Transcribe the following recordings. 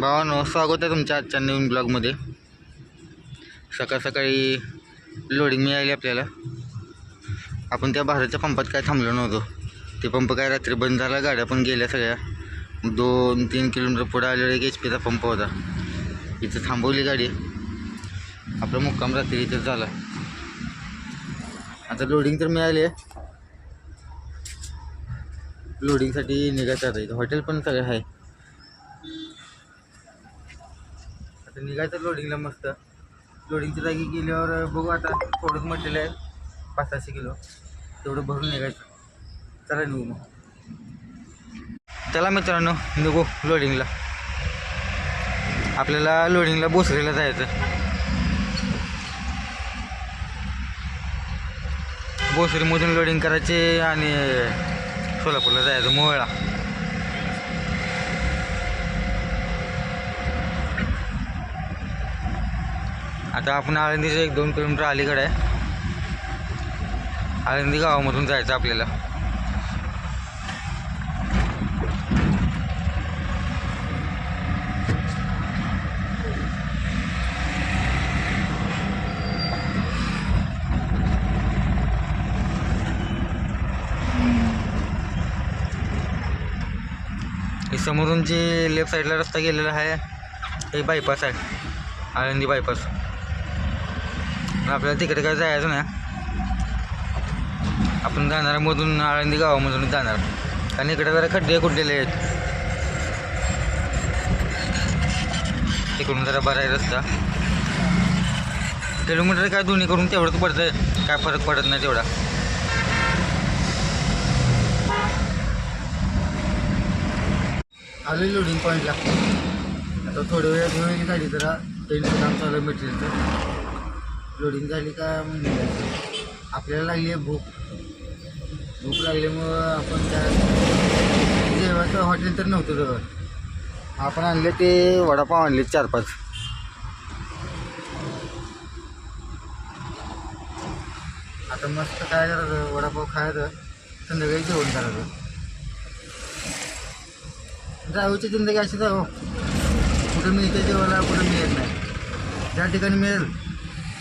भावानो स्वागत आहे तुमच्या आजच्या नवीन ब्लॉगमध्ये. सकाळ सकाळी लोडिंग मिळाली आपल्याला. आपण त्या भारतच्या पंपात काय थांबलो नव्हतो. ते पंप काय रात्री बंद झाला गाड्या पण गेल्या सगळ्या. दोन तीन किलोमीटर पुढे आलेला एक एच पीचा पंप होता. इथं थांबवली गाडी. आपला मुक्काम रात्री इथं झाला. आता लोडिंग तर मिळाली आहे. लोडिंगसाठी निघायचं आता. इथं हॉटेल पण सगळं आहे. तर निघायचं लोडिंगला मस्त. लोडिंगच्या जागी गेल्यावर बघू आता. थोडंच म्हटलेलं आहे पाच सहाशे किलो. तेवढं भरून निघायचं. चला निघू मग. चला मित्रांनो निघू लोडिंगला आपल्याला लोडिंगला बोसरीला जायचं. बोसरीमधून लोडिंग करायचे आणि सोलापूरला जायचं मोहळा. आता आपण आळंदीचं एक दोन किलोमीटर अलीकडे आहे. आळंदी गावामधून जायचं आपल्याला. समोरून जे लेफ्ट साईडला रस्ता गेलेला आहे हे बायपास आहे. आळंदी बायपास आपल्याला तिकडे काय जायचं ना आपण जाणार मधून आळंदी गावामधून जाणार. कारण इकडे जरा खड्डे कुठलेले आहेत. तिकडून जरा बरा आहे रस्ता. किलोमीटर काय दोन्ही करून तेवढंच पडतं काय फरक पडत नाही तेवढा. आले लोडिंग पॉईंटला आता थोड्या वेळात वेळ गाडी जरा पेंटचं काम चालू मिळतील मटेरियलचं लोडिंग झाली का आपल्याला लागली आहे भूक. भूक लागल्यामुळं आपण त्या जेवायचं हॉटेल तर नव्हतं जवळ आपण आणले ते वडापाव आणले चार पाच. आता मस्त काय करायचं वडापाव खायचं संध्याकाळी जेवण करायचं. ड्रायव्हरची जिंदगी अशीच आहे हो. कुठं मिळते जेवायला कुठं मिळत नाही. ज्या ठिकाणी मिळेल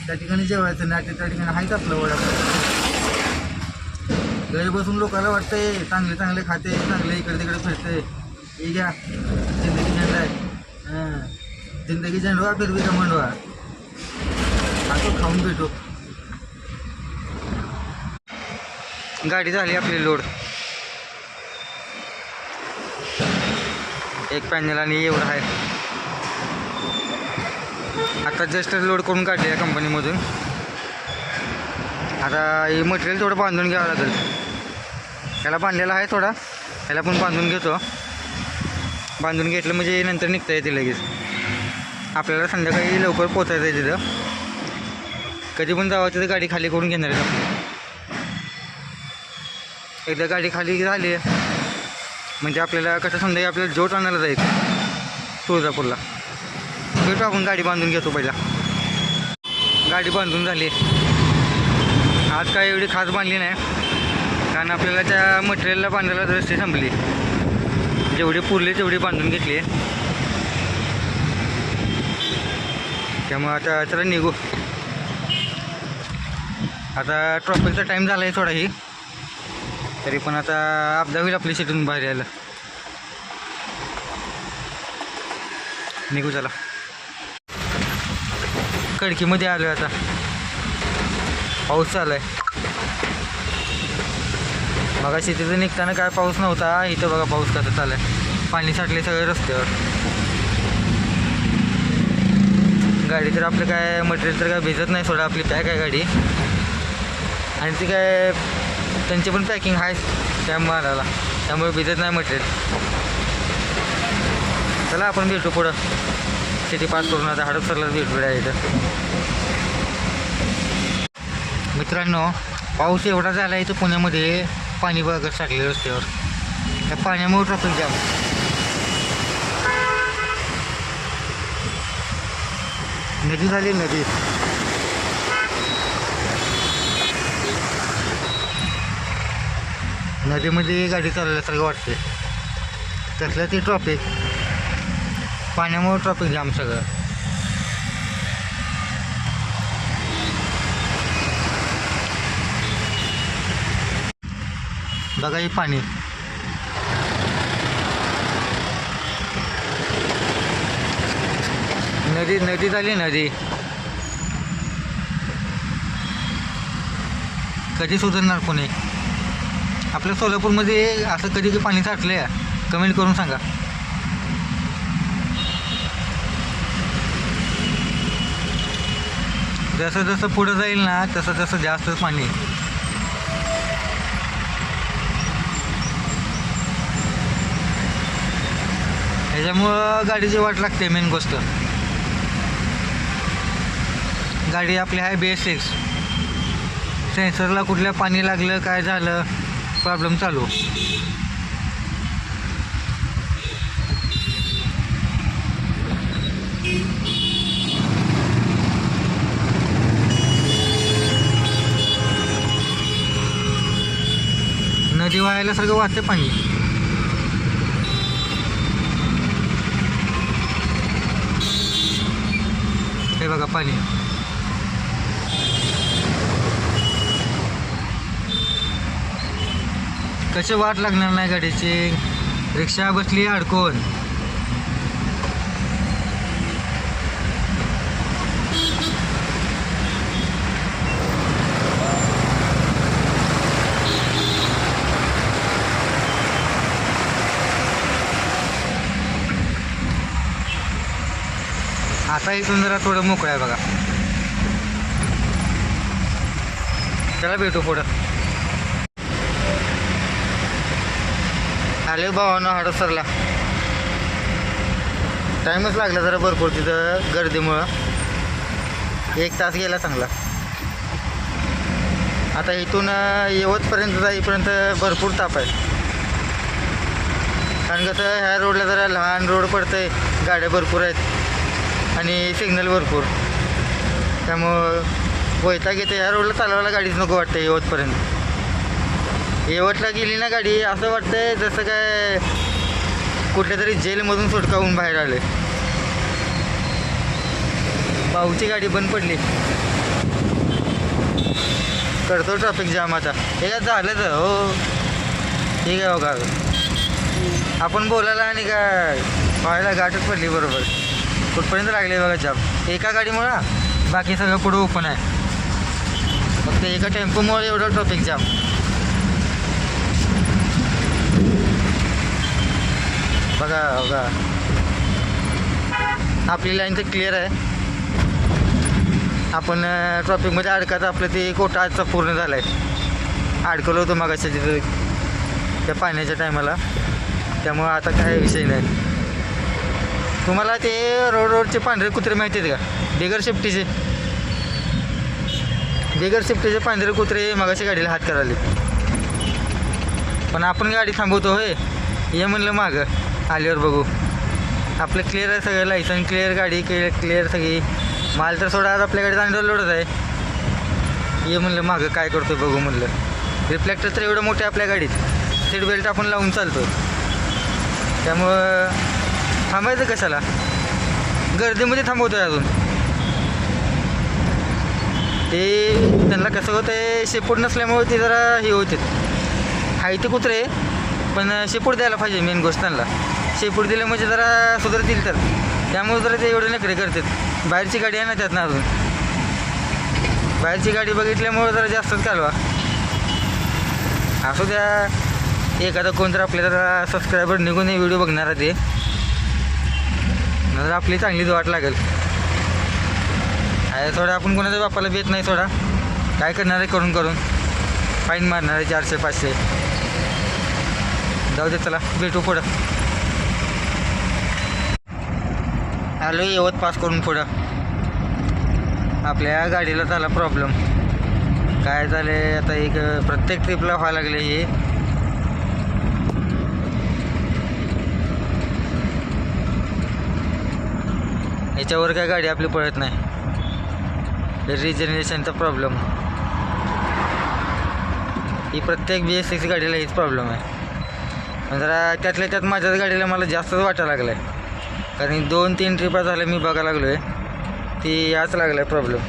त्या ठिकाणी जेवायचं नाही त्या ठिकाणी आहेत आपलं वडापाव घरी बसून लोकांना वाटतंय चांगले चांगले खाते चांगले इकडे तिकडे फिरते. हे घ्या जिंदगी झेंडा आहे. जिंदगी झेंडवा फिरवी का मंडवा? असं खाऊन भेटू. गाडी झाली आपली लोड. एक पॅनल आणि एवढं आहे. आता जस्ट लोड करून काढले या कंपनीमधून आता हे मटेरियल थोडं बांधून घ्यावं लागेल. ह्याला बांधलेला आहे थोडा. ह्याला पण बांधून घेतो. बांधून घेतलं म्हणजे नंतर निघता येते लगेच. आपल्याला संध्याकाळी लवकर पोचायचं आहे तिथं. कधी पण जावं तिथं गाडी खाली करून घेणार आहेत आपली. एकदा गाडी खाली झाली म्हणजे आपल्याला कसं संध्याकाळी आपल्याला जोट आणायला जायचं तुळजापूरला. भेटू आपण गाडी बांधून घेतो पहिला. गाडी बांधून झाली. आज काय एवढी खास बांधली नाही. कारण आपल्याला त्या मटेरियलला बांधायला रस्ते संपली. जेवढे पुरले तेवढी बांधून घेतली. त्यामुळे आता चला निघू. आता ट्रॉफिकचा टाईम झाला आहे थोडाही. तरी पण आता अपदा होईल आपली शेतून बाहेर यायला. निघू चला. खडकीमध्ये आलो आता. पाऊस चालू आहे बघा शेतीतून निघताना काय पाऊस नव्हता इथं बघा पाऊस कसा चालू आहे पाणी साठले सगळे रस्त्यावर. गाडी तर आपलं काय मटेरियल तर काय भिजत नाही सोडा आपली पॅक आहे गाडी. आणि ती काय त्यांची पण पॅकिंग आहे त्या मालाला. त्यामुळे भिजत नाही मटेरियल चला आपण भेटू पुढं. सिटी पास करून आता हडपसरला भेटू इथं. मित्रांनो पाऊस एवढा झाला आहे इथं पुण्यामध्ये पाणी बघत टाकले रस्त्यावर. त्या पाण्यामुळे ट्रॅफिक जाम नदी झाली नदी. नदीमध्ये गाडी चालल्यासारखं वाटते त्यातलं ते ट्रॉफिक पाण्यामुळे ट्रॉफिक जाम सगळं. बघा हे पाणी. नदी नदी झाली नदी. कधी सुधारणार कोणी? आपल्या सोलापूरमध्ये असं कधी कधी पाणी साठलं आहे कमेंट करून सांगा. जसं जसं पुढं जाईल ना तसं तसं जास्त पाणी. ह्याच्यामुळं गाडीची वाट लागते मेन गोष्ट. गाडी आपली आहे बी एस सिक्स सेन्सरला कुठल्या पाणी लागलं काय झालं प्रॉब्लेम चालू. नदी वाहायला वाटतं पाणी. हे बघा पाणी. कसे वाट लागणार नाही गाडीची? रिक्षा बसली अडकून. आता इथून जरा थोडं मोकळं आहे बघा. चला भेटू पुढं. आले भावानं हडसरला टाईमच लागला जरा भरपूर तिथं गर्दीमुळं. एक तास गेला चांगला. आता इथून येवतपर्यंत यवतपर्यंत जाईपर्यंत भरपूर ताप आहे. कारण कसं ह्या रोडला जरा लहान रोड पडतंय गाड्या भरपूर आहेत. आणि सिग्नल भरपूर. त्यामुळं वैताग घेते ह्या रोडला चालवायला गाडीच नको वाटतं यवतपर्यंत. येवतला गेली ना गाडी असं वाटतंय जसं काय कुठल्या तरी जेलमधून सुटका होऊन बाहेर आले भाऊची गाडी बंद पडली. करतो ट्रॅफिक जाम आता. हे काय झालं तर हो. ठीक आहे हो बघा आपण बोलायला आणि काय? व्हायला गाठच पडली बरोबर. कुठपर्यंत लागले बघा जाम एका गाडीमुळं बाकी सगळं पुढं ओपन आहे. फक्त एका टेम्पोमुळे एवढं ट्रॉफिक जाम बघा बघा. आपली लाईन तर क्लिअर आहे. आपण ट्रॉफिकमध्ये अडकायचं आपलं ते कोटा आजचा पूर्ण झाला आहे अडकलं होतो मगाच्या तिथं. त्या पाण्याच्या टायमाला त्यामुळं आता काय विषय नाही. तुम्हाला ते रोड रोडचे पांढरे कुत्रे माहिती आहेत का? बिगर शिफ्टीचे बिगर शिफ्टीचे पांढरे कुत्रे मगाशी गाडीला हात करायले पण आपण गाडी थांबवतो होय. ये म्हणलं मागं. आल्यावर बघू. आपलं क्लिअर आहे सगळं लायसन क्लिअर गाडी क्लिअर क्लिअर सगळी. माल तर सोडा आज आपल्या गाडीत अंडर लोडच आहे. ये म्हणलं मागं काय करतो बघू म्हणलं. रिफ्लेक्टर तर एवढं मोठं आपल्या गाडीत. सीट बेल्ट आपण लावून चालतो त्यामुळं थांबायचं कशाला? गर्दीमध्ये थांबवतोय अजून. ते त्यांना कसं होतं आहे शेपूट नसल्यामुळे ते जरा हे होते. हाय ते कुत्रे पण शेपूट द्यायला पाहिजे मेन गोष्ट त्यांना. शेपूट दिलं म्हणजे जरा सुधारतील तर. त्यामुळे जरा ते एवढे नखरे करतात. बाहेरची गाडी आहे ना त्यात ना अजून. बाहेरची गाडी बघितल्यामुळं जरा जास्तच कालवा असू द्या. एखादा कोण जर आपल्या जरा सबस्क्रायबर निघून हे व्हिडिओ बघणार आहे ते. नंतर आपली चांगलीच वाट लागेल. आहे थोडं आपण कोणाच्या बापाला भेट नाही थोडा काय करणार आहे करून करून. फाईन मारणार आहे चारशे पाचशे. जाऊ दे चला भेटू पुढं. आलो यवत पास करून पुढं. आपल्या गाडीला झाला प्रॉब्लेम काय झाले आता एक प्रत्येक ट्रिपला व्हायला लागले हे. याच्यावर काय गाडी आपली पळत नाही. रिजनरेशनचा प्रॉब्लेम ही प्रत्येक बी एस सिक्स गाडीला हीच प्रॉब्लेम आहे. जरा त्यातल्या त्यात माझ्याच गाडीला मला जास्तच वाटायला लागलं आहे कारण दोन तीन ट्रिपा झाल्या मी बघायला लागलो आहे ती याच लागला आहे प्रॉब्लेम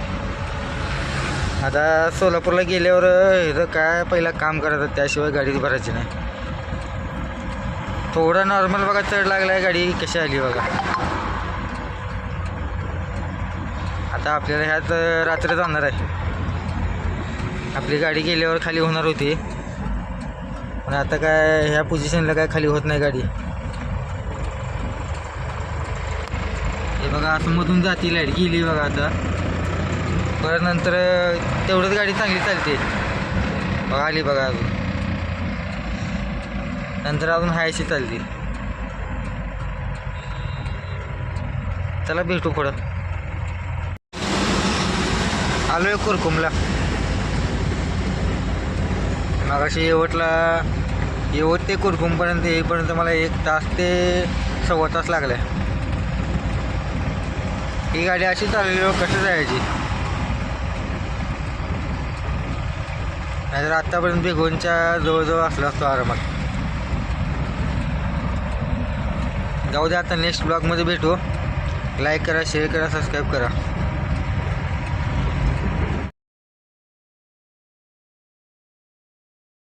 आता सोलापूरला गेल्यावर इथं काय पहिला काम करायचं त्याशिवाय गाडीच भरायची नाही. थोडा नॉर्मल बघा चढ लागला आहे गाडी कशी आली बघा. आता आपल्याला ह्यात रात्र जाणार आहे. आपली गाडी गेल्यावर खाली होणार होती. पण आता काय ह्या पोझिशनला काय खाली होत नाही गाडी. हे बघा असं मधून जाती लाइट गेली बघा आता. परत नंतर तेवढंच गाडी चांगली चालते. बघा आली बघा अजून. नंतर अजून हायशी चालते. चला भेटू पुढं. आलोय कुरकुमला. मगाशी येवटला येवट ते कुरकुमपर्यंत येईपर्यंत मला एक तास ते सव्वा तास लागला. ही गाडी अशी चालवली कसं जायची? नाहीतर आत्तापर्यंत बेगोनच्या जवळजवळ असलो असतो आरामात. जाऊ दे आता नेक्स्ट ब्लॉगमध्ये भेटू. लाईक करा शेअर करा सबस्क्राईब करा.